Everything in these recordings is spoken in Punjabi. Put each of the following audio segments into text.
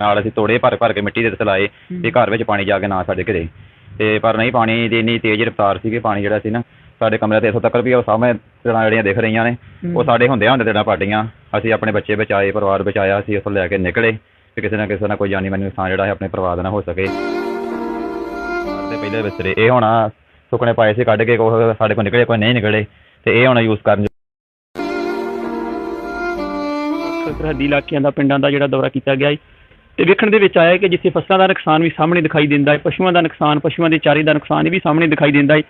ਨਾਲ ਅਸੀਂ ਤੋੜੇ ਭਰ ਭਰ ਕੇ ਮਿੱਟੀ ਦੇ ਤਲਾਏ ਵੀ ਘਰ ਵਿੱਚ ਪਾਣੀ ਜਾ ਕੇ ਨਾ ਸਾਡੇ ਘਰੇ। ਤੇ ਪਰ ਨਹੀਂ ਪਾਣੀ ਦੀ ਇੰਨੀ ਤੇਜ਼ ਰਫ਼ਤਾਰ ਸੀਗੀ ਪਾਣੀ ਜਿਹੜਾ ਸੀ ਨਾ ਸਾਡੇ ਕਮਰੇ ਤੇ ਇੱਥੋਂ ਤੱਕ ਵੀ ਉਹ ਸਾਹਮਣੇ ਤਰ੍ਹਾਂ ਜਿਹੜੀਆਂ ਦਿਖ ਰਹੀਆਂ ਨੇ ਉਹ ਸਾਡੇ ਹੁੰਦਿਆਂ ਹੁੰਦੇ ਤੇੜਾ ਪਾਟੀਆਂ ਅਸੀਂ ਆਪਣੇ ਬੱਚੇ ਬਚਾਏ ਪਰਿਵਾਰ ਬਚਾਇਆ ਅਸੀਂ ਉੱਥੋਂ ਲੈ ਕੇ ਨਿਕਲੇ ਕਿ ਕਿਸੇ ਨਾ ਕਿਸੇ ਨਾਲ ਕੋਈ ਜਾਨੀ ਮਾਨੀ ਨੁਕਸਾਨ ਜਿਹੜਾ ਹੈ ਆਪਣੇ ਪਰਿਵਾਰ ਦਾ ਨਾ ਹੋ ਸਕੇ। ਤੇ ਪਹਿਲੇ ਬਿਸਤਰੇ ਇਹ ਹੁਣ ਸੁੱਕਣੇ ਪਾਏ ਸੀ ਕੱਢ ਕੇ ਕੋਈ ਸਾਡੇ ਕੋਲ ਨਿਕਲੇ ਕੋਈ ਨਹੀਂ ਨਿਕਲੇ ਤੇ ਇਹ ਹੁਣ ਯੂਜ਼ ਕਰਨ ਸਰਹੱਦੀ ਇਲਾਕਿਆਂ ਦਾ ਪਿੰਡਾਂ ਦਾ ਜਿਹੜਾ ਦੌਰਾ ਕੀਤਾ ਗਿਆ ਹੈ ਤੇ ਵੇਖਣ ਦੇ ਵਿੱਚ ਆਇਆ ਕਿ ਜਿੱਥੇ ਫਸਲਾਂ ਦਾ ਨੁਕਸਾਨ ਵੀ ਸਾਹਮਣੇ ਦਿਖਾਈ ਦਿੰਦਾ ਹੈ, ਪਸ਼ੂਆਂ ਦਾ ਨੁਕਸਾਨ, ਪਸ਼ੂਆਂ ਦੇ ਚਾਰੇ ਦਾ ਨੁਕਸਾਨ ਇਹ ਵੀ ਸਾਹਮਣੇ ਦਿਖਾਈ ਦਿੰਦਾ ਹੈ।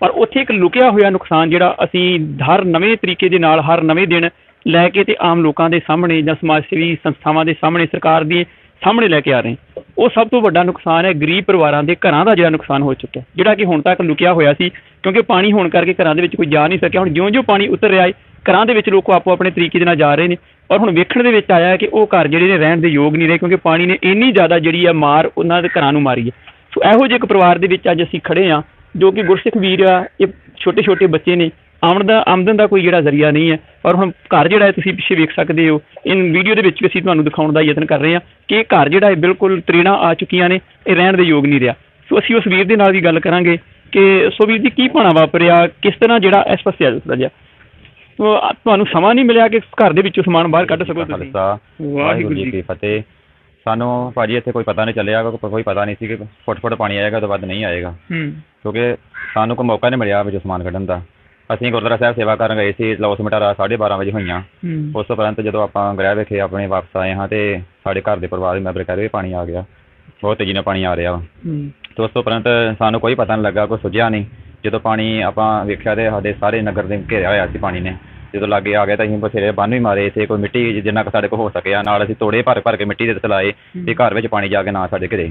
ਪਰ ਉੱਥੇ ਇੱਕ ਲੁਕਿਆ ਹੋਇਆ ਨੁਕਸਾਨ ਜਿਹੜਾ ਅਸੀਂ ਹਰ ਨਵੇਂ ਤਰੀਕੇ ਦੇ ਨਾਲ, ਹਰ ਨਵੇਂ ਦਿਨ ਲੈ ਕੇ ਤੇ ਆਮ ਲੋਕਾਂ ਦੇ ਸਾਹਮਣੇ ਜਾਂ ਸਮਾਜ ਸੇਵੀ ਸੰਸਥਾਵਾਂ ਦੇ ਸਾਹਮਣੇ, ਸਰਕਾਰ ਦੀ ਸਾਹਮਣੇ ਲੈ ਕੇ ਆ ਰਹੇ ਹਾਂ। ਉਹ ਸਭ ਤੋਂ ਵੱਡਾ ਨੁਕਸਾਨ ਹੈ, ਗਰੀਬ ਪਰਿਵਾਰਾਂ ਦੇ ਘਰਾਂ ਦਾ ਜਿਹੜਾ ਨੁਕਸਾਨ ਹੋ ਚੁੱਕਿਆ ਜਿਹੜਾ ਕਿ ਹੁਣ ਤੱਕ ਲੁਕਿਆ ਹੋਇਆ ਸੀ, ਕਿਉਂਕਿ ਪਾਣੀ ਹੋਣ ਕਰਕੇ ਘਰਾਂ ਦੇ ਵਿੱਚ ਕੋਈ ਜਾ ਨਹੀਂ ਸਕਿਆ। ਹੁਣ ਜਿਉਂ-ਜਿਉਂ ਪਾਣੀ ਉਤਰ ਰਿਹਾ ਹੈ, ਘਰਾਂ ਦੇ ਵਿੱਚ ਲੋਕ ਆਪੋ ਆਪਣੇ ਤਰੀਕੇ ਦੇ ਨਾਲ ਜਾ ਰਹੇ ਨੇ। ਔਰ ਹੁਣ ਵੇਖਣ ਦੇ ਵਿੱਚ ਆਇਆ ਕਿ ਉਹ ਘਰ ਜਿਹੜੇ ਨੇ ਰਹਿਣ ਦੇ ਯੋਗ ਨਹੀਂ ਰਹੇ ਕਿਉਂਕਿ ਪਾਣੀ ਨੇ ਇੰਨੀ ਜ਼ਿਆਦਾ ਜਿਹੜੀ ਆ ਮਾਰ ਉਹਨਾਂ ਦੇ ਘਰਾਂ ਨੂੰ ਮਾਰੀ ਹੈ। ਸੋ ਇਹੋ ਜਿਹੇ ਇੱਕ ਪਰਿਵਾਰ ਦੇ ਵਿੱਚ ਅੱਜ ਅਸੀਂ ਖੜੇ ਆ ਜੋ ਕਿ ਗੁਰਸਿੱਖ ਵੀਰ ਆ, ਇਹ ਛੋਟੇ ਛੋਟੇ ਬੱਚੇ ਨੇ। ਆਮਦਨ ਦਾ ਆਮਦਨ ਦਾ ਕੋਈ ਜਿਹੜਾ ਜ਼ਰੀਆ ਨਹੀਂ ਹੈ। ਔਰ ਹੁਣ ਘਰ ਜਿਹੜਾ ਹੈ ਤੁਸੀਂ ਪਿੱਛੇ ਵੇਖ ਸਕਦੇ ਹੋ, ਇਨ ਵੀਡੀਓ ਦੇ ਵਿੱਚ ਵੀ ਅਸੀਂ ਤੁਹਾਨੂੰ ਦਿਖਾਉਣ ਦਾ ਯਤਨ ਕਰ ਰਹੇ ਹਾਂ ਕਿ ਇਹ ਘਰ ਜਿਹੜਾ ਹੈ ਬਿਲਕੁਲ ਤ੍ਰਿਣਾ ਆ ਚੁੱਕੀਆਂ ਨੇ, ਇਹ ਰਹਿਣ ਦੇ ਯੋਗ ਨਹੀਂ ਰਿਹਾ। ਸੋ ਅਸੀਂ ਉਸ ਵੀਰ ਦੇ ਨਾਲ ਵੀ ਗੱਲ ਕਰਾਂਗੇ ਕਿ ਸੋ ਵੀਰ ਜੀ ਕੀ ਭਾਣਾ ਵਾਪਰਿਆ, ਕਿਸ ਤਰ੍ਹਾਂ ਜਿਹੜਾ ਇਸ ਪਾਸੇ ਆ ਜਾਂਦਾ ਜਿਹਾ? ਤੁਹਾਨੂੰ ਸਮਾਂ ਨਹੀਂ ਮਿਲਿਆ ਕਿ ਘਰ ਦੇ ਵਿੱਚੋਂ ਸਮਾਨ ਬਾਹਰ ਕੱਢ ਸਕੋ ਤੁਸੀਂ। ਖਾਲਸਾ ਵਾਹਿਗੁਰੂ ਜੀ ਕੀ ਫਤਿਹ। ਸਾਨੂੰ ਭਾਜੀ ਇੱਥੇ ਕੋਈ ਪਤਾ ਨਹੀਂ ਚੱਲਿਆ ਕੋਈ ਪਤਾ ਨਹੀਂ ਸੀ ਕਿ ਫੁੱਟ ਫੁੱਟ ਪਾਣੀ ਆਏਗਾ ਤੋਂ ਵੱਧ ਨਹੀਂ ਆਏਗਾ। ਹੂੰ। ਕਿਉਂਕਿ ਸਾਨੂੰ ਕੋਈ ਮੌਕਾ ਨਹੀਂ ਮਿਲਿਆ ਵਿੱਚ ਸਮਾਨ ਕੱਢਣ ਦਾ। ਅਸੀਂ ਗੁਰਦੁਆਰਾ ਸਾਹਿਬ ਸੇਵਾ ਕਰਨ ਗਏ ਸੀ ਲੌਸ ਮਟਾਰਾ 12:30 ਵਜੇ ਹੋਈਆਂ। ਉਸ ਤੋਂ ਉਪਰੰਤ ਜਦੋਂ ਆਪਾਂ ਗ੍ਰਹਿ ਵਿਖੇ ਆਪਣੇ ਵਾਪਸ ਆਏ ਹਾਂ ਤੇ ਸਾਡੇ ਘਰ ਦੇ ਪਰਿਵਾਰ ਦੇ ਮੈਂਬਰ ਕਹਿ ਰਹੇ ਪਾਣੀ ਆ ਗਿਆ। ਬਹੁਤ ਤੇਜ਼ੀ ਨਾਲ ਪਾਣੀ ਆ ਰਿਹਾ ਵਾ। ਹੂੰ। ਤੇ ਉਸ ਤੋਂ ਉਪਰੰਤ ਸਾਨੂੰ ਕੋਈ ਪਤਾ ਨਹੀਂ ਲੱਗਾ ਕੋਈ ਸੁਝਿਆ ਨਹੀਂ। ਜਦੋਂ ਪਾਣੀ ਆਪਾਂ ਵੇਖਿਆ ਤੇ ਸਾਡੇ ਸਾਰੇ ਨਗਰ ਦੇ ਘੇਰਿਆ ਹੋਇਆ ਸੀ ਪਾਣੀ ਨੇ। ਜਦੋਂ ਲਾਗੇ ਆ ਗਿਆ ਤਾਂ ਅਸੀਂ ਬਥੇਰੇ ਬੰਨ ਵੀ ਮਾਰੇ ਤੇ ਕੋਈ ਮਿੱਟੀ ਜਿੰਨਾ ਕੁ ਸਾਡੇ ਕੋਲ ਹੋ ਸਕਿਆ ਨਾਲ ਅਸੀਂ ਤੋੜੇ ਭਰ ਭਰ ਕੇ ਮਿੱਟੀ ਦੇ ਤਲਾਏ ਵੀ ਘਰ ਵਿੱਚ ਪਾਣੀ ਜਾ ਕੇ ਨਾ ਸਾਡੇ ਘਰੇ।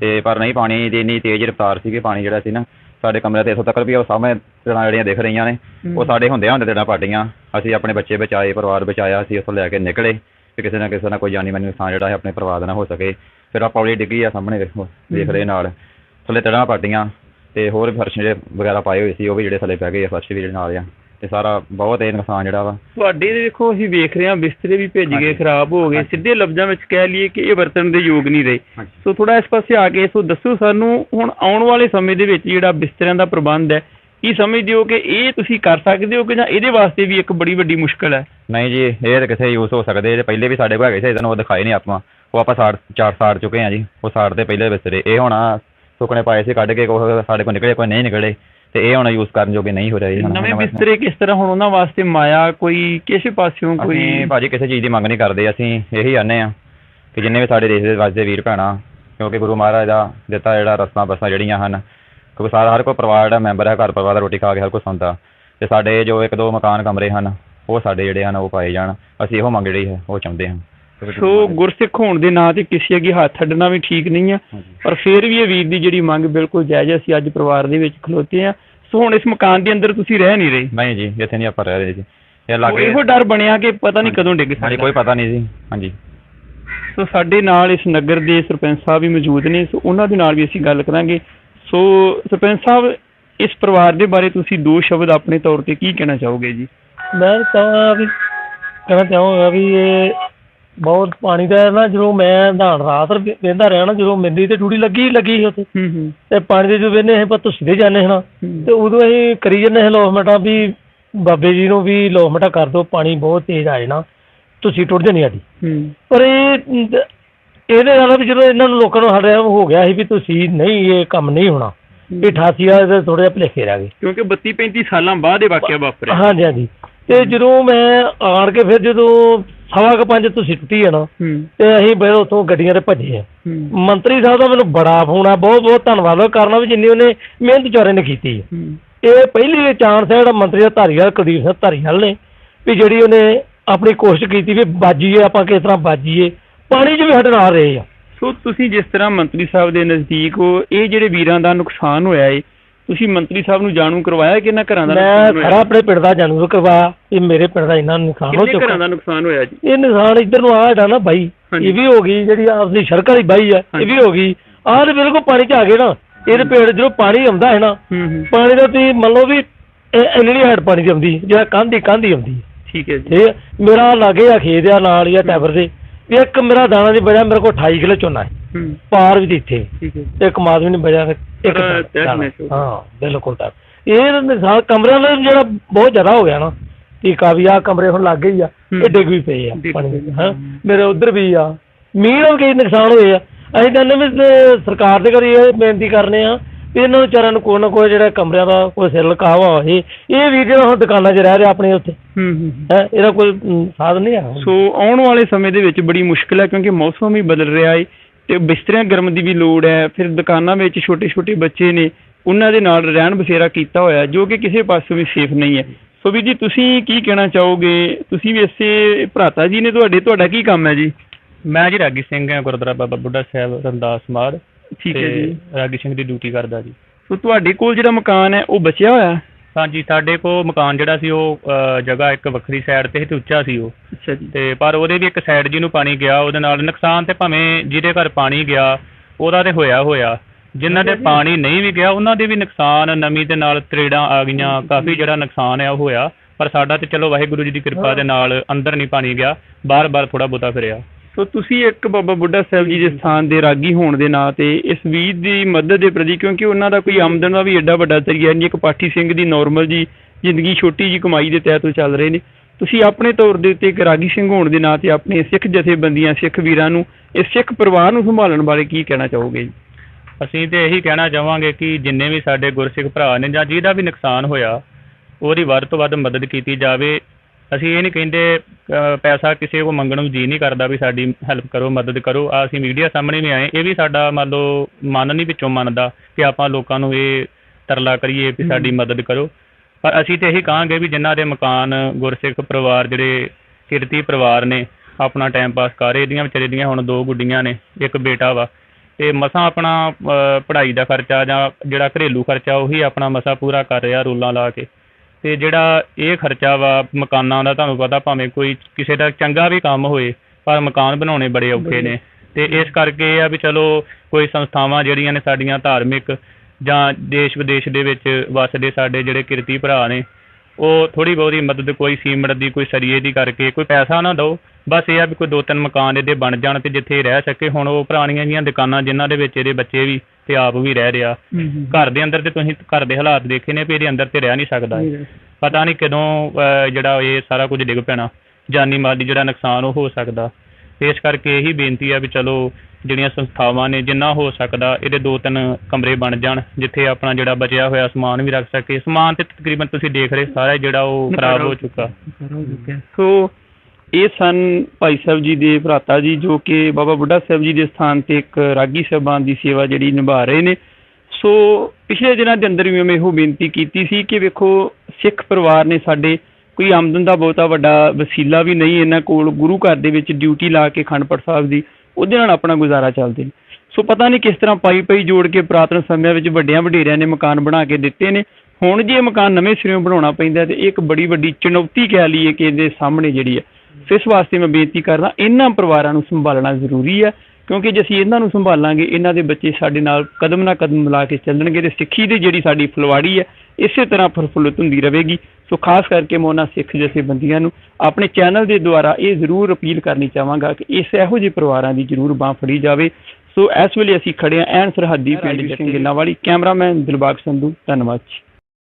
ਤੇ ਪਰ ਨਹੀਂ ਪਾਣੀ ਦੀ ਇੰਨੀ ਤੇਜ਼ ਰਫ਼ਤਾਰ ਸੀਗੀ ਪਾਣੀ ਜਿਹੜਾ ਸੀ ਨਾ ਸਾਡੇ ਕਮਰੇ ਤੇ ਇੱਥੋਂ ਤੱਕ ਵੀ ਉਹ ਸਾਹਮਣੇ ਤਰ੍ਹਾਂ ਜਿਹੜੀਆਂ ਦਿਖ ਰਹੀਆਂ ਨੇ ਉਹ ਸਾਡੇ ਹੁੰਦਿਆਂ ਹੁੰਦੇ ਤੇੜਾ ਪਾਟੀਆਂ ਅਸੀਂ ਆਪਣੇ ਬੱਚੇ ਬਚਾਏ ਪਰਿਵਾਰ ਬਚਾਇਆ ਅਸੀਂ ਉੱਥੋਂ ਲੈ ਕੇ ਨਿਕਲੇ ਕਿ ਕਿਸੇ ਨਾ ਕਿਸੇ ਨਾਲ ਕੋਈ ਜਾਨੀ ਮਾਨੀ ਨੁਕਸਾਨ ਜਿਹੜਾ ਹੈ ਆਪਣੇ ਪਰਿਵਾਰ ਦਾ ਨਾ ਹੋ ਸਕੇ। ਫਿਰ ਆ ਪੌੜੀ ਡਿੱਗੀ ਆ ਸਾਹਮਣੇ ਵੇਖੋ ਦੇਖ ਰਹੇ ਨਾਲ। ਥੱਲੇ ਤੜਾਂ ਪਾਟੀਆਂ ਤੇ ਹੋਰ ਵੀ ਫਰਸ਼ ਜਿਹੜੇ ਵਗੈਰਾ ਪਾਏ ਹੋਏ ਸੀ ਉਹ ਵੀ ਜਿਹੜੇ ਥੱਲੇ ਪੈ ਗਏ ਆ ਫਰਸ਼ ਵੀ ਜਿਹੜੇ ਨਾਲ ਆ। ਤੇ ਸਾਰਾ ਬਹੁਤ ਇਹ ਨੁਕਸਾਨ ਜਿਹੜਾ ਵਾ। ਤੁਹਾਡੇ ਦੇ ਦੇਖੋ ਅਸੀਂ ਵੇਖ ਰਹੇ ਹਾਂ ਬਿਸਤਰੇ ਵੀ ਭੇਜ ਗਏ ਖਰਾਬ ਹੋ ਗਏ। ਸਿੱਧੇ ਲਫ਼ਜ਼ਾਂ ਵਿੱਚ ਕਹਿ ਲਈਏ ਕਿ ਇਹ ਵਰਤਣ ਦੇ ਯੋਗ ਨਹੀਂ ਰਹੇ। ਸੋ ਥੋੜਾ ਇਸ ਪਾਸੇ ਆ ਕੇ ਸੋ ਦੱਸੋ ਸਾਨੂੰ ਹੁਣ ਆਉਣ ਵਾਲੇ ਸਮੇਂ ਦੇ ਵਿੱਚ ਜਿਹੜਾ ਬਿਸਤਰਿਆਂ ਦਾ ਪ੍ਰਬੰਧ ਹੈ ਕੀ ਸਮਝਦੇ ਹੋ ਕਿ ਇਹ ਤੁਸੀਂ ਕਰ ਸਕਦੇ ਹੋ ਕਿ ਜਾਂ ਇਹਦੇ ਵਾਸਤੇ ਵੀ ਇੱਕ ਬੜੀ ਵੱਡੀ ਮੁਸ਼ਕਲ ਹੈ? ਨਹੀਂ ਜੀ ਇਹ ਤਾਂ ਕਿਸੇ ਯੂਜ਼ ਹੋ ਸਕਦੇ। ਇਹ ਪਹਿਲੇ ਵੀ ਸਾਡੇ ਕੋਲ ਹੈਗੇ ਸੀ ਇਹਦਾਂ ਉਹ ਦਿਖਾਏ ਨਹੀਂ ਆਪਾਂ। ਉਹ ਆਪਾਂ ਸਾੜ ਚਾਰ ਸਾੜ ਚੁੱਕੇ ਆ ਜੀ। ਉਹ ਸਾੜ ਦੇ ਪਹਿਲੇ ਬਿਸਤਰੇ। ਇਹ ਹੁਣ ਸੁੱਕਣੇ ਪਾਏ ਸੀ ਕੱਢ ਕੇ ਕੋਈ ਸਾਡੇ ਕੋਲ ਨਿਕਲੇ ਕੋਈ ਨਹੀਂ ਨਿਕਲੇ ਤੇ ਇਹ ਹੁਣ ਯੂਜ਼ ਕਰਨ ਜੋਗੇ ਨਹੀਂ ਹੋ ਰਹੇ ਨਵੇਂ ਬਿਸਤਰੇ ਕਿਸ ਤਰ੍ਹਾਂ ਹੁਣ ਉਹਨਾਂ ਵਾਸਤੇ ਮਾਇਆ ਕੋਈ ਕਿਸੇ ਪਾਸਿਓਂ ਕੋਈ ਭਾਜੀ ਕਿਸੇ ਚੀਜ਼ ਦੀ ਮੰਗ ਨਹੀਂ ਕਰਦੇ ਅਸੀਂ ਇਹੀ ਆਨੇ ਆ ਕਿ ਜਿੰਨੇ ਵੀ ਸਾਡੇ ਦੇਸ਼ ਦੇ ਵਸਦੇ ਵੀਰ ਭੈਣਾ ਕਿਉਂਕਿ ਗੁਰੂ ਮਹਾਰਾਜ ਦਾ ਦਿੱਤਾ ਜਿਹੜਾ ਰਸਨਾ ਬਸਾਂ ਜਿਹੜੀਆਂ ਹਨ ਕਿਉਂਕਿ ਸਾਰਾ ਹਰ ਕੋਈ ਪਰਿਵਾਰ ਦਾ ਮੈਂਬਰ ਹੈ ਘਰ ਪਰਿਵਾਰ ਦਾ ਰੋਟੀ ਖਾ ਕੇ ਹਰ ਕੋਈ ਸੌਂਦਾ ਤੇ ਸਾਡੇ ਜੋ ਇੱਕ ਦੋ ਮਕਾਨ ਕਮਰੇ ਹਨ ਉਹ ਸਾਡੇ ਜਿਹੜੇ ਹਨ ਉਹ ਪਾਏ ਜਾਣ ਅਸੀਂ ਇਹੋ ਮੰਗ ਜਿਹੜੀ ਹੈ ਉਹ ਚਾਹੁੰਦੇ ਹਾਂ। ਸੋ ਗੁਰਸਿੱਖ ਹੋਣ ਦੇ ਨਾਂ ਤੇ ਕਿਸੇ ਅੱਗੇ ਹੱਥ ਅੱਡਣਾ ਵੀ ਠੀਕ ਨਹੀਂ ਆ। ਪਰ ਫਿਰ ਵੀ ਇਹ ਵੀਰ ਦੀ ਜਿਹੜੀ ਮੰਗ ਬਿਲਕੁਲ ਜਾਇਜ਼ ਹੈ ਅਸੀਂ ਅੱਜ ਪਰਿਵਾਰ ਦੇ ਵਿੱਚ ਖਲੋਤੇ ਆ। ਸੋ ਹੁਣ ਇਸ ਮਕਾਨ ਦੇ ਅੰਦਰ ਤੁਸੀਂ ਰਹਿ ਨਹੀਂ ਰਹੇ। ਨਹੀਂ ਜੀ ਇੱਥੇ ਨਹੀਂ ਆਪਾਂ ਰਹਿ ਰਹੇ ਜੀ। ਇਹ ਲਾਗੇ ਇਹੋ ਡਰ ਬਣਿਆ ਕਿ ਪਤਾ ਨਹੀਂ ਕਦੋਂ ਡਿੱਗ ਸਕਦਾ। ਕੋਈ ਪਤਾ ਨਹੀਂ ਜੀ। ਹਾਂਜੀ। ਸੋ ਸਾਡੇ ਨਾਲ ਇਸ ਨਗਰ ਦੇ ਸਰਪੰਚ ਸਾਹਿਬ ਵੀ ਮੌਜੂਦ ਨੇ। ਸੋ ਉਹਨਾਂ ਦੇ ਨਾਲ ਵੀ ਅਸੀਂ ਗੱਲ ਕਰਾਂਗੇ। ਸੋ ਸਰਪੰਚ ਸਾਹਿਬ ਇਸ ਪਰਿਵਾਰ ਦੇ ਬਾਰੇ ਤੁਸੀਂ ਦੋ ਸ਼ਬਦ ਆਪਣੇ ਤੌਰ ਤੇ ਕੀ ਕਹਿਣਾ ਚਾਹੋਗੇ ਜੀ? ਮੈਂ ਤਾਂ ਵੀ ਕਹਿਣਾ ਚਾਹਾਂਗਾ ਵੀ ਇਹ ਬਹੁਤ ਪਾਣੀ ਦਾ ਨਾ ਜਦੋਂ ਮੈਂ ਨਹਾਉਣ ਰਾਤ ਵੇਂਦਾ ਰਿਹਾ ਨਾ ਜਦੋਂ ਮੇਰੀ ਤੇ ਟੂੜੀ ਲੱਗੀ ਲੱਗੀ ਸੀ ਉੱਥੇ। ਹੂੰ ਹੂੰ। ਤੇ ਪਾਣੀ ਦੇ ਜੋ ਵੇਨੇ ਅਸੀਂ ਪਰ ਤੁਸੀਂ ਦੇ ਜਾਂਦੇ ਹਾਂ। ਤੇ ਉਦੋਂ ਅਸੀਂ ਕਰੀ ਜਾਂਦੇ ਹਾਂ ਲੋਸਮਟਾ ਵੀ ਬਾਬੇ ਜੀ ਨੂੰ ਵੀ ਲੋਸਮਟਾ ਕਰ ਦਿਓ ਪਾਣੀ ਬਹੁਤ ਤੇਜ਼ ਆਏ ਨਾ ਤੁਸੀਂ ਟੁੱਟ ਜਾਣੀ ਸਾਡੀ। ਹੂੰ। ਪਰ ਇਹ ਇਹਦੇ ਨਾਲ ਵੀ ਜਦੋਂ ਇਹਨਾਂ ਨੂੰ ਲੋਕਾਂ ਨੂੰ ਸਾਡੇ ਹੋ ਗਿਆ ਸੀ ਵੀ ਤੁਸੀਂ ਨਹੀਂ ਇਹ ਕੰਮ ਨਹੀਂ ਹੋਣਾ ਇਹ 88 ਆ ਤੇ ਥੋੜਾ ਜਿਹਾ ਭੁਲੇਖੇ ਰਹਿ ਗਏ। ਕਿਉਂਕਿ 32 35 ਸਾਲਾਂ ਬਾਅਦ ਇਹ ਵਾਕਿਆ ਵਾਪਰਿਆ। ਹਾਂਜੀ ਹਾਂਜੀ। ਤੇ ਜਦੋਂ ਮੈਂ ਆਣ ਕੇ ਫਿਰ ਜਦੋਂ ਸਵਾ ਕੁ ਪੰਜ ਤੁਸੀਂ ਟੁੱਟੀ ਆ ਨਾ ਹੂੰ। ਤੇ ਅਸੀਂ ਫਿਰ ਉੱਥੋਂ ਗੱਡੀਆਂ ਤੇ ਭੱਜੇ ਆ। ਹੂੰ। ਮੰਤਰੀ ਸਾਹਿਬ ਦਾ ਮੈਨੂੰ ਬੜਾ ਫੋਨ ਆ ਬਹੁਤ ਬਹੁਤ ਧੰਨਵਾਦ ਕਰਨਾ ਵੀ ਜਿੰਨੀ ਉਹਨੇ ਮਿਹਨਤ ਵਿਚਾਰੇ ਨੇ ਕੀਤੀ ਹੈ ਹੂੰ। ਇਹ ਪਹਿਲੀ ਚਾਂਸ ਹੈ ਜਿਹੜਾ ਮੰਤਰੀ ਦਾ ਧਾਰੀਵਾਲ ਕੁਲਦੀਪ ਸਿੰਘ ਧਾਰੀਵਾਲ ਨੇ ਵੀ ਜਿਹੜੀ ਉਹਨੇ ਆਪਣੀ ਕੋਸ਼ਿਸ਼ ਕੀਤੀ ਵੀ ਬਾਜੀਏ ਆਪਾਂ ਕਿਸ ਤਰ੍ਹਾਂ ਬਾਜੀਏ ਪਾਣੀ 'ਚ ਵੀ ਸਾਡੇ ਨਾਲ ਰਹੇ ਆ। ਸੋ ਤੁਸੀਂ ਜਿਸ ਤਰ੍ਹਾਂ ਮੰਤਰੀ ਸਾਹਿਬ ਦੇ ਨਜ਼ਦੀਕ ਹੋ ਇਹ ਜਿਹੜੇ ਵੀਰਾਂ ਦਾ ਨੁਕਸਾਨ ਹੋਇਆ ਏ ਤੁਸੀਂ ਮੰਤਰੀ ਸਾਹਿਬ ਨੂੰ ਜਾਣੂ ਕਰਵਾਇਆ ਕਿ ਇਹਨਾਂ ਘਰਾਂ ਦਾ ਮੈਂ ਨੁਕਸਾਨ ਹੋਇਆ? ਸਾਰਾ ਆਪਣੇ ਪਿੰਡ ਦਾ ਜਾਣੂ ਕਰਵਾਇਆ ਇਹ ਮੇਰੇ ਪਿੰਡ ਦਾ ਇੰਨਾ ਨੁਕਸਾਨ ਹੋ ਕਿੰਨੇ ਘਰਾਂ ਚੁੱਕਾ ਦਾ ਨੁਕਸਾਨ ਹੋਇਆ ਜੀ? ਇਹ ਨਿਸ਼ਾਨ ਇੱਧਰ ਨੂੰ ਆ ਜਿਹੜਾ ਨਾ ਬਾਈ ਹਾਂਜੀ। ਇਹ ਵੀ ਹੋ ਗਈ ਜਿਹੜੀ ਆਪਦੀ ਸੜਕ ਵਾਲੀ ਬਾਈ ਆ ਇਹ ਵੀ ਹੋ ਗਈ। ਆਹ ਤੇ ਬਿਲਕੁਲ ਪਾਣੀ ਚ ਆ ਗਏ ਨਾ। ਇਹਦੇ ਪੇੜ ਜਦੋਂ ਪਾਣੀ ਆਉਂਦਾ ਹੈ ਨਾ ਹੂੰ ਹੂੰ। ਪਾਣੀ ਦਾ ਤੁਸੀਂ ਮੰਨ ਲਓ ਵੀ ਇਹ ਇੰਨੀ ਹਾਈਟ ਪਾਣੀ ਦੀ ਆਉਂਦੀ ਜਿਹੜਾ ਕੰਧ ਹੀ ਕੰਧ ਹੀ ਆਉਂਦੀ। ਹੈ। ਠੀਕ ਹੈ ਜੀ। ਠੀਕ ਹੈ ਮੇਰਾ ਲਾਗੇ ਆ ਖੇਤ ਆ ਨਾਲ ਹੀ ਆ ਟੈਬਰ ਦੇ ਇੱਕ ਮੇਰਾ ਦਾਣਾ ਦੀ ਵਜ੍ਹਾ ਮੇਰੇ ਕੋਲ 28 ਕਿਲੋ ਝੋਨਾ ਹੈ। ਹੂੰ। ਪਾਰ ਵੀ ਤੇ ਇੱਥੇ। ਠੀਕ ਹੈ ਇੱਕ ਮਾਦਵੀ ਨੇ ਵਜ੍ਹਾ ਇੱਕ ਹੋ ਬਿਲਕੁਲ ਤਾਂ ਇਹ ਨੁਕਸਾਨ ਕਮਰਿਆਂ ਦਾ ਜਿਹੜਾ ਬਹੁਤ ਜ਼ਿਆਦਾ ਹੋ ਗਿਆ ਨਾ ਕਿ ਕਾਵੀ ਆ ਕਮਰੇ ਹੁਣ ਲੱਗ ਗਈ ਆ ਹੂੰ। ਇਹ ਡਿੱਗ ਵੀ ਪਏ ਆ ਡਿੱਗ ਪਾਣੀ ਪਏ ਦੇ। ਹਾਂ? ਮੇਰੇ ਉਧਰ ਵੀ ਆ। ਮੀਂਹ ਨਾਲ ਕਈ ਨੁਕਸਾਨ ਹੋਏ ਆ। ਅਸੀਂ ਤੇ ਸਰਕਾਰ ਦੇ ਘਰ ਇਹ ਬੇਨਤੀ ਕਰਨੇ ਆ ਵੀ ਇਹਨਾਂ ਵਿਚਾਰਿਆਂ ਨੂੰ ਕੋਈ ਨਾ ਕੋਈ ਜਿਹੜਾ ਕਮਰਿਆਂ ਦਾ ਕੋਈ ਸਿਰ ਲਕਾਵਾ ਹੋਏ ਇਹ ਵੀ ਜਿਹੜਾ ਹੁਣ ਦੁਕਾਨਾਂ 'ਚ ਰਹਿ ਰਿਹਾ ਆਪਣੇ ਉੱਥੇ। ਹੂੰ ਹੂੰ ਹੈ। ਇਹਦਾ ਕੋਈ ਅਮ, ਸਾਧਨ ਨਹੀਂ ਹੈ ਸੋ ਆਉਣ ਵਾਲੇ ਸਮੇਂ ਦੇ ਵਿੱਚ ਬੜੀ ਮੁਸ਼ਕਿਲ ਹੈ ਕਿਉਂਕਿ ਮੌਸਮ ਵੀ ਬਦਲ ਰਿਹਾ ਹੈ ਤੇ ਬਿਸਤਰਿਆਂ ਗਰਮ ਦੀ ਵੀ ਲੋੜ ਹੈ ਫਿਰ ਦੁਕਾਨਾਂ ਵਿੱਚ ਛੋਟੇ ਛੋਟੇ ਬੱਚੇ ਨੇ ਉਹਨਾਂ ਦੇ ਨਾਲ ਰਹਿਣ ਬਸੇਰਾ ਕੀਤਾ ਹੋਇਆ ਜੋ ਕਿ ਕਿਸੇ ਪਾਸੋਂ ਵੀ ਸੇਫ ਨਹੀਂ ਹੈ। ਸੋ ਵੀ ਜੀ ਤੁਸੀਂ ਕੀ ਕਹਿਣਾ ਚਾਹੋਗੇ? ਤੁਸੀਂ ਵੀ ਇਸੇ ਭਰਾਤਾ ਜੀ ਨੇ ਤੁਹਾਡੇ ਤੁਹਾਡਾ ਕੀ ਕੰਮ ਹੈ ਜੀ? ਮੈਂ ਜੀ ਰਾਗੀ ਸਿੰਘ ਹਾਂ ਗੁਰਦੁਆਰਾ ਬਾਬਾ ਬੁੱਢਾ ਸਾਹਿਬ ਰੰਦਾਸ ਮਾਰ ਠੀਕ ਹੈ ਜੀ। ਰਾਗੀ ਸਿੰਘ ਦੀ ਡਿਊਟੀ ਕਰਦਾ ਜੀ। ਸੋ ਤੁਹਾਡੇ ਕੋਲ ਜਿਹੜਾ ਮਕਾਨ ਹੈ ਉਹ ਬਚਿਆ ਹੋਇਆ ਹਾਂਜੀ ਸਾਡੇ ਕੋਲ ਮਕਾਨ ਜਿਹੜਾ ਸੀ ਉਹ ਜਗ੍ਹਾ ਇੱਕ ਵੱਖਰੀ ਸਾਈਡ ਤੇ ਸੀ ਤੇ ਉੱਚਾ ਸੀ ਉਹ। ਅੱਛਾ ਜੀ। ਤੇ ਪਰ ਉਹਦੇ ਵੀ ਇੱਕ ਸਾਈਡ ਜਿਹਨੂੰ ਪਾਣੀ ਗਿਆ ਉਹਦੇ ਨਾਲ ਨੁਕਸਾਨ ਤੇ ਭਾਵੇਂ ਜਿਹਦੇ ਘਰ ਪਾਣੀ ਗਿਆ ਉਹਦਾ ਤੇ ਹੋਇਆ ਹੋਇਆ। ਜਿਨ੍ਹਾਂ ਦੇ ਪਾਣੀ ਨਹੀਂ ਵੀ ਗਿਆ ਉਹਨਾਂ ਦੇ ਵੀ ਨੁਕਸਾਨ ਨਮੀ ਦੇ ਨਾਲ ਤਰੇੜਾਂ ਆ ਗਈਆਂ ਕਾਫੀ ਜਿਹੜਾ ਨੁਕਸਾਨ ਹੈ ਉਹ ਹੋਇਆ। ਪਰ ਸਾਡਾ ਤੇ ਚਲੋ ਵਾਹਿਗੁਰੂ ਜੀ ਦੀ ਕਿਰਪਾ ਦੇ ਨਾਲ ਅੰਦਰ ਨਹੀਂ ਪਾਣੀ ਗਿਆ ਬਾਰ-ਬਾਰ ਥੋੜਾ ਬੋਤਾ ਫਿਰਿਆ। ਸੋ ਤੁਸੀਂ ਇੱਕ ਬਾਬਾ ਬੁੱਢਾ ਸਾਹਿਬ ਜੀ ਦੇ ਸਥਾਨ ਦੇ ਰਾਗੀ ਹੋਣ ਦੇ ਨਾਂ ਤੇ ਇਸ ਵੀਰ ਦੀ ਮਦਦ ਦੇ ਪ੍ਰਤੀ ਕਿਉਂਕਿ ਉਹਨਾਂ ਦਾ ਕੋਈ ਆਮਦਨ ਦਾ ਵੀ ਐਡਾ ਵੱਡਾ ਜ਼ਰੀਆ ਨਹੀਂ, ਇੱਕ ਪਾਠੀ ਸਿੰਘ ਦੀ ਨਾਰਮਲ ਜੀ ਜ਼ਿੰਦਗੀ ਛੋਟੀ ਜੀ ਕਮਾਈ ਦੇ ਤਹਿਤ ਉਹ ਚੱਲ ਰਹੇ ਨੇ। ਤੁਸੀਂ ਆਪਣੇ ਤੌਰ ਦੇ ਉੱਤੇ ਇੱਕ ਰਾਗੀ ਸਿੰਘ ਹੋਣ ਦੇ ਨਾਂ ਤੇ ਆਪਣੇ ਸਿੱਖ ਜਥੇਬੰਦੀਆਂ, ਸਿੱਖ ਵੀਰਾਂ ਨੂੰ, ਇਸ ਸਿੱਖ ਪਰਿਵਾਰ ਨੂੰ ਸੰਭਾਲਣ ਬਾਰੇ ਕੀ ਕਹਿਣਾ ਚਾਹੋਗੇ? ਜੀ ਅਸੀਂ ਤੇ ਇਹੀ ਕਹਿਣਾ ਚਾਹਾਂਗੇ ਕਿ ਜਿੰਨੇ ਵੀ ਸਾਡੇ ਗੁਰਸਿੱਖ ਭਰਾ ਨੇ ਜਾਂ ਜਿਹਦਾ ਵੀ ਨੁਕਸਾਨ ਹੋਇਆ, ਉਹਦੀ ਵੱਧ ਤੋਂ ਵੱਧ ਮਦਦ ਕੀਤੀ ਜਾਵੇ। ਅਸੀਂ ਇਹ ਨਹੀਂ ਕਹਿੰਦੇ ਪੈਸਾ ਕਿਸੇ ਕੋ ਮੰਗਣ ਨੂੰ ਜੀ ਨਹੀਂ ਕਰਦਾ ਵੀ ਸਾਡੀ ਹੈਲਪ ਕਰੋ ਮਦਦ ਕਰੋ। ਆ ਅਸੀਂ ਮੀਡੀਆ ਸਾਹਮਣੇ ਵੀ ਆਏ ਇਹ ਵੀ ਸਾਡਾ ਮੰਨ ਲਓ ਮਨ ਨਹੀਂ ਵਿੱਚੋਂ ਮੰਨਦਾ ਕਿ ਆਪਾਂ ਲੋਕਾਂ ਨੂੰ ਇਹ ਤਰਲਾ ਕਰੀਏ ਵੀ ਸਾਡੀ ਮਦਦ ਕਰੋ। ਪਰ ਅਸੀਂ ਤੇ ਇਹੀ ਕਹਾਂਗੇ ਵੀ ਜਿਨ੍ਹਾਂ ਦੇ ਮਕਾਨ ਗੁਰਸਿੱਖ ਪਰਿਵਾਰ ਜਿਹੜੇ ਕਿਰਤੀ ਪਰਿਵਾਰ ਨੇ ਆਪਣਾ ਟਾਈਮ ਪਾਸ ਕਰ ਰਹੇ ਇਹਦੀਆਂ ਵਿਚਾਰੇ ਦੀਆਂ ਹੁਣ ਦੋ ਗੁੱਡੀਆਂ ਨੇ ਇੱਕ ਬੇਟਾ ਵਾ। ਤੇ ਮਸਾਂ ਆਪਣਾ ਪੜ੍ਹਾਈ ਦਾ ਖਰਚਾ ਜਾਂ ਜਿਹੜਾ ਘਰੇਲੂ ਖਰਚਾ ਉਹੀ ਆਪਣਾ ਮਸਾ ਪੂਰਾ ਕਰ ਰਿਹਾ ਰੂਲਾਂ ਲਾ ਕੇ। ਤੇ ਜਿਹੜਾ ਇਹ ਖਰਚਾ ਵਾ ਮਕਾਨਾਂ ਦਾ ਤੁਹਾਨੂੰ ਪਤਾ ਭਾਵੇਂ ਕੋਈ ਕਿਸੇ ਦਾ ਚੰਗਾ ਵੀ ਕੰਮ ਹੋਏ, ਪਰ ਮਕਾਨ ਬਣਾਉਣੇ ਬੜੇ ਔਖੇ ਨੇ। ਤੇ ਇਸ ਕਰਕੇ ਇਹ ਆ ਵੀ ਚਲੋ ਕੋਈ ਸੰਸਥਾਵਾਂ ਜਿਹੜੀਆਂ ਨੇ ਸਾਡੀਆਂ ਧਾਰਮਿਕ ਜਾਂ ਦੇਸ਼ ਵਿਦੇਸ਼ ਦੇ ਵਿੱਚ ਵੱਸਦੇ ਸਾਡੇ ਜਿਹੜੇ ਕਿਰਤੀ ਭਰਾ ਨੇ, ਉਹ ਥੋੜੀ ਬਹੁਤੀ ਮਦਦ, ਕੋਈ ਸੀਮਟ ਦੀ, ਕੋਈ ਸਰੀਏ ਦੀ ਕਰਕੇ ਕੋਈ ਪੈਸਾ ਨਾ ਦਿਓ। ਬਸ ਇਹ ਆ ਵੀ ਕੋਈ ਦੋ ਤਿੰਨ ਮਕਾਨ ਇਹਦੇ ਬਣ ਜਾਣ ਤੇ ਜਿੱਥੇ ਇਹ ਰਹਿ ਸਕੇ ਹੁਣ ਉਹ ਪੁਰਾਣੀਆਂ ਜੀਆਂ ਦੁਕਾਨਾਂ ਜਿਨ੍ਹਾਂ ਦੇ ਵਿੱਚ ਇਹਦੇ ਬੱਚੇ ਵੀ ਤੇ ਆਪ ਵੀ ਰਹਿ ਰਿਹਾ। ਘਰ ਦੇ ਅੰਦਰ ਤੇ ਤੁਸੀਂ ਘਰ ਦੇ ਹਾਲਾਤ ਦੇਖੇ ਨੇ ਵੀ ਇਹਦੇ ਅੰਦਰ ਤੇ ਰਹਿ ਨਹੀਂ ਸਕਦਾ। ਇਹ। ਪਤਾ ਨਹੀਂ ਕਦੋਂ ਅਹ, ਜਿਹੜਾ ਇਹ ਸਾਰਾ ਕੁਝ ਡਿੱਗ ਪੈਣਾ। ਜਾਨੀ ਮਾਲੀ ਜਿਹੜਾ ਨੁਕਸਾਨ ਉਹ ਹੋ ਸਕਦਾ। ਇਸ ਕਰਕੇ ਇਹੀ ਬੇਨਤੀ ਆ ਵੀ ਚਲੋ ਜਿਹੜੀਆਂ ਸੰਸਥਾਵਾਂ ਨੇ ਜਿੰਨਾ ਹੋ ਸਕਦਾ ਇਹਦੇ ਦੋ ਤਿੰਨ ਕਮਰੇ ਬਣ ਜਾਣ ਜਿੱਥੇ ਆਪਣਾ ਜਿਹੜਾ ਬਚਿਆ ਹੋਇਆ ਸਮਾਨ ਵੀ ਰੱਖ ਸਕੇ। ਸਮਾਨ ਤੇ ਤਕਰੀਬਨ ਤੁਸੀਂ ਦੇਖ ਰਹੇ ਸਾਰਾ ਜਿਹੜਾ ਉਹ ਖਰਾਬ ਹੋ ਚੁੱਕਾ। ਸੋ ਇਹ ਸਨ ਭਾਈ ਸਾਹਿਬ ਜੀ ਦੇ ਭਰਾਤਾ ਜੀ, ਜੋ ਕਿ ਬਾਬਾ ਬੁੱਢਾ ਸਾਹਿਬ ਜੀ ਦੇ ਸਥਾਨ ਤੇ ਇੱਕ ਰਾਗੀ ਸਾਹਿਬਾਨ ਦੀ ਸੇਵਾ ਜਿਹੜੀ ਨਿਭਾ ਰਹੇ ਨੇ। ਸੋ ਪਿਛਲੇ ਦਿਨਾਂ ਦੇ ਅੰਦਰ ਵੀ ਮੈਂ ਇਹੋ ਬੇਨਤੀ ਕੀਤੀ ਸੀ ਕਿ ਵੇਖੋ, ਸਿੱਖ ਪਰਿਵਾਰ ਨੇ ਸਾਡੇ ਕੋਈ ਆਮਦਨ ਦਾ ਬਹੁਤਾ ਵੱਡਾ ਵਸੀਲਾ ਵੀ ਨਹੀਂ, ਇਹਨਾਂ ਕੋਲ ਗੁਰੂ ਘਰ ਦੇ ਵਿੱਚ ਡਿਊਟੀ ਲਾ ਕੇ ਖੰਡਪੜ ਸਾਹਿਬ ਦੀ, ਉਹਦੇ ਨਾਲ ਆਪਣਾ ਗੁਜ਼ਾਰਾ ਚੱਲਦੇ ਨੇ। ਸੋ ਪਤਾ ਨਹੀਂ ਕਿਸ ਤਰ੍ਹਾਂ ਪਾਈ ਪਾਈ ਜੋੜ ਕੇ ਪੁਰਾਤਨ ਸਮਿਆਂ ਵਿੱਚ ਵੱਡਿਆਂ ਵਡੇਰਿਆਂ ਨੇ ਮਕਾਨ ਬਣਾ ਕੇ ਦਿੱਤੇ ਨੇ। ਹੁਣ ਜੇ ਇਹ ਮਕਾਨ ਨਵੇਂ ਸਿਰਿਓਂ ਬਣਾਉਣਾ ਪੈਂਦਾ ਤੇ ਇਹ ਇੱਕ ਬੜੀ ਵੱਡੀ ਚੁਣੌਤੀ ਕਹਿ ਲਈਏ ਕਿ ਇਹਦੇ ਸਾਹਮਣੇ ਜਿਹੜੀ ਹੈ ਇਸ ਵਾਸਤੇ ਮੈਂ ਬੇਨਤੀ ਕਰਦਾ ਇਹਨਾਂ ਪਰਿਵਾਰਾਂ ਨੂੰ ਸੰਭਾਲਣਾ ਜ਼ਰੂਰੀ ਹੈ ਕਿਉਂਕਿ ਜੇ ਅਸੀਂ ਇਹਨਾਂ ਨੂੰ ਸੰਭਾਲਾਂਗੇ ਇਹਨਾਂ ਦੇ ਬੱਚੇ ਸਾਡੇ ਨਾਲ ਕਦਮ ਨਾਲ ਕਦਮ ਮਿਲਾ ਕੇ ਚੱਲਣਗੇ ਤੇ ਸਿੱਖੀ ਦੀ ਜਿਹੜੀ ਸਾਡੀ ਫੁਲਵਾੜੀ ਹੈ ਇਸੇ ਤਰ੍ਹਾਂ ਪ੍ਰਫੁੱਲਤ ਹੁੰਦੀ ਰਹੇਗੀ। ਸੋ ਖਾਸ ਕਰਕੇ ਮੈਂ ਉਹਨਾਂ ਸਿੱਖ ਜਥੇਬੰਦੀਆਂ ਨੂੰ ਆਪਣੇ ਚੈਨਲ ਦੇ ਦੁਆਰਾ ਇਹ ਜ਼ਰੂਰ ਅਪੀਲ ਕਰਨੀ ਚਾਹਾਂਗਾ ਕਿ ਇਸ ਇਹੋ ਜਿਹੇ ਪਰਿਵਾਰਾਂ ਦੀ ਜ਼ਰੂਰ ਬਾਹ ਫੜੀ ਜਾਵੇ। ਸੋ ਇਸ ਵੇਲੇ ਅਸੀਂ ਖੜੇ ਹਾਂ ਐਨ ਸਰਹੱਦੀ ਪਿੰਡ ਸਿੰਘ ਗਿੱਲਾਂ ਵਾਲੀ ਕੈਮਰਾਮੈਨ ਦਿਲਬਾਗ ਸੰਧੂ ਧੰਨਵਾਦ ਜੀ।